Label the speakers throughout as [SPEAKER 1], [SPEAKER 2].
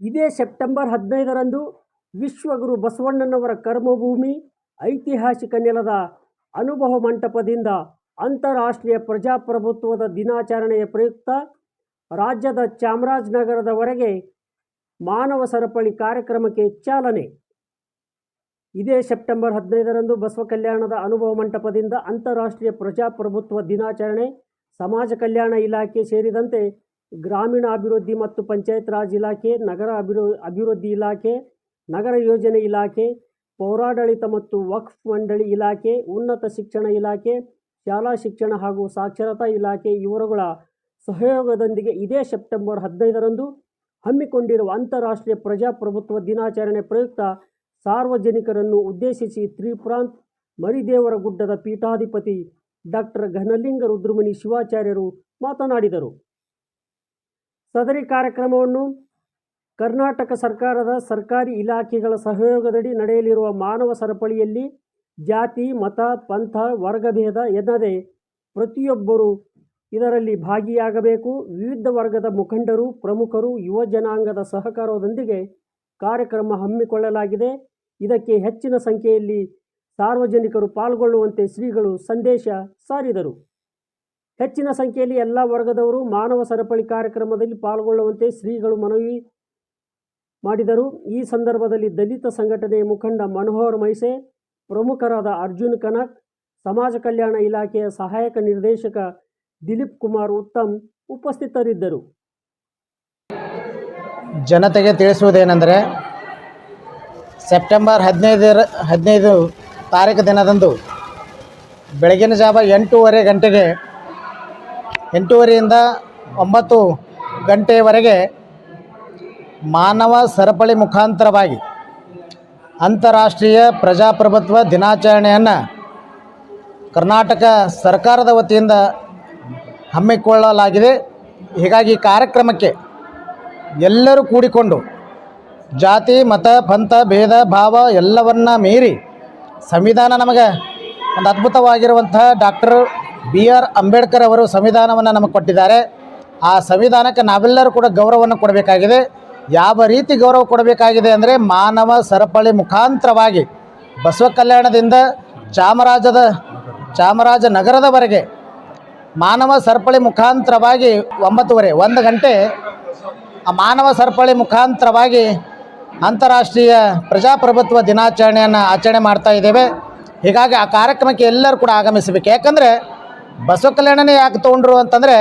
[SPEAKER 1] ಇದೇ ಸೆಪ್ಟೆಂಬರ್ ಹದಿನೈದರಂದು ವಿಶ್ವಗುರು ಬಸವಣ್ಣನವರ ಕರ್ಮಭೂಮಿ, ಐತಿಹಾಸಿಕ ನೆಲದ ಅನುಭವ ಮಂಟಪದಿಂದ ಅಂತಾರಾಷ್ಟ್ರೀಯ ಪ್ರಜಾಪ್ರಭುತ್ವದ ದಿನಾಚರಣೆಯ ಪ್ರಯುಕ್ತ ರಾಜ್ಯದ ಚಾಮರಾಜನಗರದವರೆಗೆ ಮಾನವ ಸರಪಳಿ ಕಾರ್ಯಕ್ರಮಕ್ಕೆ ಚಾಲನೆ. ಇದೇ ಸೆಪ್ಟೆಂಬರ್ ಹದಿನೈದರಂದು ಬಸವ ಕಲ್ಯಾಣದ ಅನುಭವ ಮಂಟಪದಿಂದ ಅಂತಾರಾಷ್ಟ್ರೀಯ ಪ್ರಜಾಪ್ರಭುತ್ವ ದಿನಾಚರಣೆ, ಸಮಾಜ ಕಲ್ಯಾಣ ಇಲಾಖೆ ಸೇರಿದಂತೆ ಗ್ರಾಮೀಣಾಭಿವೃದ್ಧಿ ಮತ್ತು ಪಂಚಾಯತ್ ರಾಜ್ ಇಲಾಖೆ, ನಗರ ಅಭಿವೃ, ಅಭಿವೃದ್ಧಿ ಇಲಾಖೆ, ನಗರ ಯೋಜನೆ ಇಲಾಖೆ, ಪೌರಾಡಳಿತ ಮತ್ತು ವಕ್ಫ್ ಮಂಡಳಿ ಇಲಾಖೆ, ಉನ್ನತ ಶಿಕ್ಷಣ ಇಲಾಖೆ, ಶಾಲಾ ಶಿಕ್ಷಣ ಹಾಗೂ ಸಾಕ್ಷರತಾ ಇಲಾಖೆ ಇವರುಗಳ ಸಹಯೋಗದೊಂದಿಗೆ ಇದೇ ಸೆಪ್ಟೆಂಬರ್ ಹದಿನೈದರಂದು ಹಮ್ಮಿಕೊಂಡಿರುವ ಅಂತಾರಾಷ್ಟ್ರೀಯ ಪ್ರಜಾಪ್ರಭುತ್ವ ದಿನಾಚರಣೆ ಪ್ರಯುಕ್ತ ಸಾರ್ವಜನಿಕರನ್ನು ಉದ್ದೇಶಿಸಿ ತ್ರಿಪುರಾಂತ್ ಮರಿದೇವರ ಗುಡ್ಡದ ಪೀಠಾಧಿಪತಿ ಡಾಕ್ಟರ್ ಘನಲಿಂಗ ರುದ್ರಮುನಿ ಶಿವಾಚಾರ್ಯರು ಮಾತನಾಡಿದರು. ಸದರಿ ಕಾರ್ಯಕ್ರಮವನ್ನು ಕರ್ನಾಟಕ ಸರ್ಕಾರದ ಸರ್ಕಾರಿ ಇಲಾಖೆಗಳ ಸಹಯೋಗದಡಿ ನಡೆಯಲಿರುವ ಮಾನವ ಸರಪಳಿಯಲ್ಲಿ ಜಾತಿ, ಮತ, ಪಂಥ, ವರ್ಗಭೇದ ಎನ್ನದೇ ಪ್ರತಿಯೊಬ್ಬರೂ ಇದರಲ್ಲಿ ಭಾಗಿಯಾಗಬೇಕು. ವಿವಿಧ ವರ್ಗದ ಮುಖಂಡರು, ಪ್ರಮುಖರು, ಯುವ ಜನಾಂಗದ ಸಹಕಾರದೊಂದಿಗೆ ಕಾರ್ಯಕ್ರಮ ಹಮ್ಮಿಕೊಳ್ಳಲಾಗಿದೆ. ಇದಕ್ಕೆ ಹೆಚ್ಚಿನ ಸಂಖ್ಯೆಯಲ್ಲಿ ಸಾರ್ವಜನಿಕರು ಪಾಲ್ಗೊಳ್ಳುವಂತೆ ಶ್ರೀಗಳು ಸಂದೇಶ ಸಾರಿದರು. ಹೆಚ್ಚಿನ ಸಂಖ್ಯೆಯಲ್ಲಿ ಎಲ್ಲ ವರ್ಗದವರು ಮಾನವ ಸರಪಳಿ ಕಾರ್ಯಕ್ರಮದಲ್ಲಿ ಪಾಲ್ಗೊಳ್ಳುವಂತೆ ಶ್ರೀಗಳು ಮನವಿ ಮಾಡಿದರು. ಈ ಸಂದರ್ಭದಲ್ಲಿ ದಲಿತ ಸಂಘಟನೆಯ ಮುಖಂಡ ಮನೋಹರ್ ಮೈಸೆ, ಪ್ರಮುಖರಾದ ಅರ್ಜುನ್ ಕನಕ್, ಸಮಾಜ ಕಲ್ಯಾಣ ಇಲಾಖೆಯ ಸಹಾಯಕ ನಿರ್ದೇಶಕ ದಿಲೀಪ್ ಕುಮಾರ್ ಉತ್ತಮ್ ಉಪಸ್ಥಿತರಿದ್ದರು.
[SPEAKER 2] ಜನತೆಗೆ ತಿಳಿಸುವುದೇನೆಂದರೆ, ಸೆಪ್ಟೆಂಬರ್ ಹದಿನೈದರ ಹದಿನೈದು ತಾರೀಕು ದಿನದಂದು ಬೆಳಗಿನ ಜಾವ ಎಂಟೂವರೆ ಗಂಟೆಗೆ ಎಂಟೂವರೆಯಿಂದ ಒಂಬತ್ತು ಗಂಟೆಯವರೆಗೆ ಮಾನವ ಸರಪಳಿ ಮುಖಾಂತರವಾಗಿ ಅಂತಾರಾಷ್ಟ್ರೀಯ ಪ್ರಜಾಪ್ರಭುತ್ವ ದಿನಾಚರಣೆಯನ್ನು ಕರ್ನಾಟಕ ಸರ್ಕಾರದ ವತಿಯಿಂದ ಹಮ್ಮಿಕೊಳ್ಳಲಾಗಿದೆ. ಹೀಗಾಗಿ ಕಾರ್ಯಕ್ರಮಕ್ಕೆ ಎಲ್ಲರೂ ಕೂಡಿಕೊಂಡು ಜಾತಿ, ಮತ, ಪಂಥ, ಭೇದ, ಭಾವ ಎಲ್ಲವನ್ನ ಮೀರಿ ಸಂವಿಧಾನ ನಮಗೆ ಒಂದು ಅದ್ಭುತವಾಗಿರುವಂತಹ ಡಾಕ್ಟರ್ ಬಿ ಆರ್ ಅಂಬೇಡ್ಕರ್ ಅವರು ಸಂವಿಧಾನವನ್ನು ನಮಗೆ ಕೊಟ್ಟಿದ್ದಾರೆ. ಆ ಸಂವಿಧಾನಕ್ಕೆ ನಾವೆಲ್ಲರೂ ಕೂಡ ಗೌರವವನ್ನು ಕೊಡಬೇಕಾಗಿದೆ. ಯಾವ ರೀತಿ ಗೌರವ ಕೊಡಬೇಕಾಗಿದೆ ಅಂದರೆ ಮಾನವ ಸರಪಳಿ ಮುಖಾಂತರವಾಗಿ ಬಸವ ಕಲ್ಯಾಣದಿಂದ ಚಾಮರಾಜದ, ಚಾಮರಾಜನಗರದವರೆಗೆ ಮಾನವ ಸರಪಳಿ ಮುಖಾಂತರವಾಗಿ ಒಂಬತ್ತುವರೆ, ಒಂದು ಗಂಟೆ ಆ ಮಾನವ ಸರಪಳಿ ಮುಖಾಂತರವಾಗಿ ಅಂತಾರಾಷ್ಟ್ರೀಯ ಪ್ರಜಾಪ್ರಭುತ್ವ ದಿನಾಚರಣೆಯನ್ನು ಆಚರಣೆ ಮಾಡ್ತಾ ಇದ್ದೇವೆ. ಹೀಗಾಗಿ ಆ ಕಾರ್ಯಕ್ರಮಕ್ಕೆ ಎಲ್ಲರೂ ಕೂಡ ಆಗಮಿಸಬೇಕು. ಯಾಕಂದರೆ ಬಸವ ಕಲ್ಯಾಣನೇ ಯಾಕೆ ತೊಗೊಂಡ್ರು ಅಂತಂದರೆ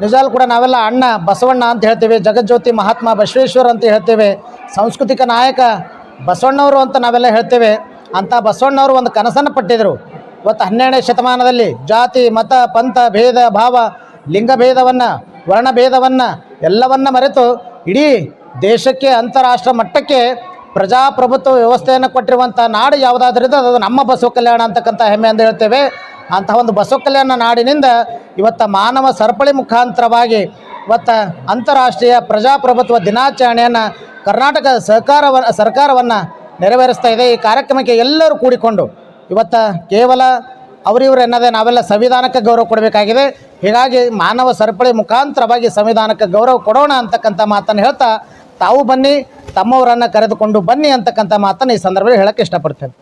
[SPEAKER 2] ನಿಜಾಲು ಕೂಡ ನಾವೆಲ್ಲ ಅಣ್ಣ ಬಸವಣ್ಣ ಅಂತ ಹೇಳ್ತೇವೆ, ಜಗಜ್ಯೋತಿ ಮಹಾತ್ಮ ಬಸವೇಶ್ವರ ಅಂತ ಹೇಳ್ತೇವೆ, ಸಾಂಸ್ಕೃತಿಕ ನಾಯಕ ಬಸವಣ್ಣವರು ಅಂತ ನಾವೆಲ್ಲ ಹೇಳ್ತೇವೆ. ಅಂತ ಬಸವಣ್ಣವರು ಒಂದು ಕನಸನ್ನು ಪಟ್ಟಿದ್ರು. ಇವತ್ತು ಹನ್ನೆರಡನೇ ಶತಮಾನದಲ್ಲಿ ಜಾತಿ, ಮತ, ಪಂಥ, ಭೇದ, ಭಾವ ಲಿಂಗಭೇದವನ್ನು ವರ್ಣಭೇದವನ್ನು ಎಲ್ಲವನ್ನ ಮರೆತು ಇಡೀ ದೇಶಕ್ಕೆ, ಅಂತಾರಾಷ್ಟ್ರ ಮಟ್ಟಕ್ಕೆ ಪ್ರಜಾಪ್ರಭುತ್ವ ವ್ಯವಸ್ಥೆಯನ್ನು ಕೊಟ್ಟಿರುವಂಥ ನಾಡು ಯಾವುದಾದ್ರಿಂದ ಅದು ನಮ್ಮ ಬಸವ ಕಲ್ಯಾಣ ಅಂತಕ್ಕಂಥ ಹೆಮ್ಮೆ ಅಂತ ಹೇಳ್ತೇವೆ. ಅಂತಹ ಒಂದು ಬಸವ ಕಲ್ಯಾಣ ನಾಡಿನಿಂದ ಇವತ್ತು ಮಾನವ ಸರಪಳಿ ಮುಖಾಂತರವಾಗಿ ಇವತ್ತು ಅಂತಾರಾಷ್ಟ್ರೀಯ ಪ್ರಜಾಪ್ರಭುತ್ವ ದಿನಾಚರಣೆಯನ್ನು ಕರ್ನಾಟಕ ಸಹಕಾರವ ಸರ್ಕಾರವನ್ನು ನೆರವೇರಿಸ್ತಾ ಇದೆ. ಈ ಕಾರ್ಯಕ್ರಮಕ್ಕೆ ಎಲ್ಲರೂ ಕೂಡಿಕೊಂಡು ಇವತ್ತು ಕೇವಲ ಅವರಿವರು ಎನ್ನದೇ ನಾವೆಲ್ಲ ಸಂವಿಧಾನಕ್ಕೆ ಗೌರವ ಕೊಡಬೇಕಾಗಿದೆ. ಹೀಗಾಗಿ ಮಾನವ ಸರಪಳಿ ಮುಖಾಂತರವಾಗಿ ಸಂವಿಧಾನಕ್ಕೆ ಗೌರವ ಕೊಡೋಣ ಅಂತಕ್ಕಂಥ ಮಾತನ್ನು ಹೇಳ್ತಾ ತಾವು ಬನ್ನಿ ತಮ್ಮವರನ್ನು ಕರೆದುಕೊಂಡು ಬನ್ನಿ ಅಂತಕ್ಕಂಥ ಮಾತನ್ನು ಈ ಸಂದರ್ಭದಲ್ಲಿ ಹೇಳಕ್ಕೆ ಇಷ್ಟಪಡ್ತೇನೆ.